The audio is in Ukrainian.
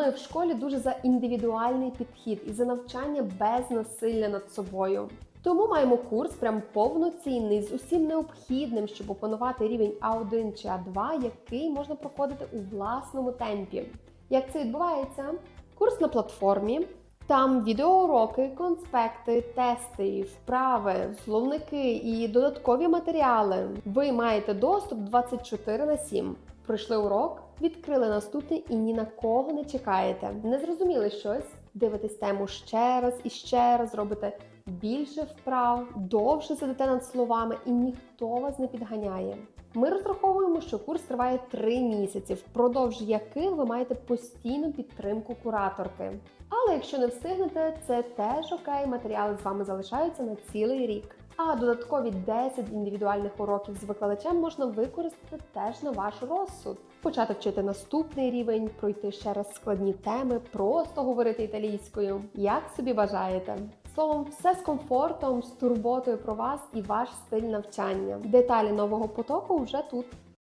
Ми в школі дуже за індивідуальний підхід і за навчання без насилля над собою. Тому маємо курс прям повноцінний з усім необхідним, щоб опанувати рівень А1 чи А2, який можна проходити у власному темпі. Як це відбувається? Курс на платформі. Там відеоуроки, конспекти, тести, вправи, словники і додаткові матеріали. Ви маєте доступ 24 на 7. Пройшли урок, відкрили наступний і ні на кого не чекаєте. Не зрозуміли щось? Дивитесь тему ще раз і ще раз, робите більше вправ, довше сидите над словами, і ніхто вас не підганяє. Ми розраховуємо, що курс триває 3 місяці, впродовж яких ви маєте постійну підтримку кураторки. Але якщо не встигнете, це теж окей, матеріали з вами залишаються на цілий рік. А додаткові 10 індивідуальних уроків з викладачем можна використати теж на ваш розсуд. Почати вчити наступний рівень, пройти ще раз складні теми, просто говорити італійською, як собі бажаєте. Словом, все з комфортом, з турботою про вас і ваш стиль навчання. Деталі нового потоку вже тут.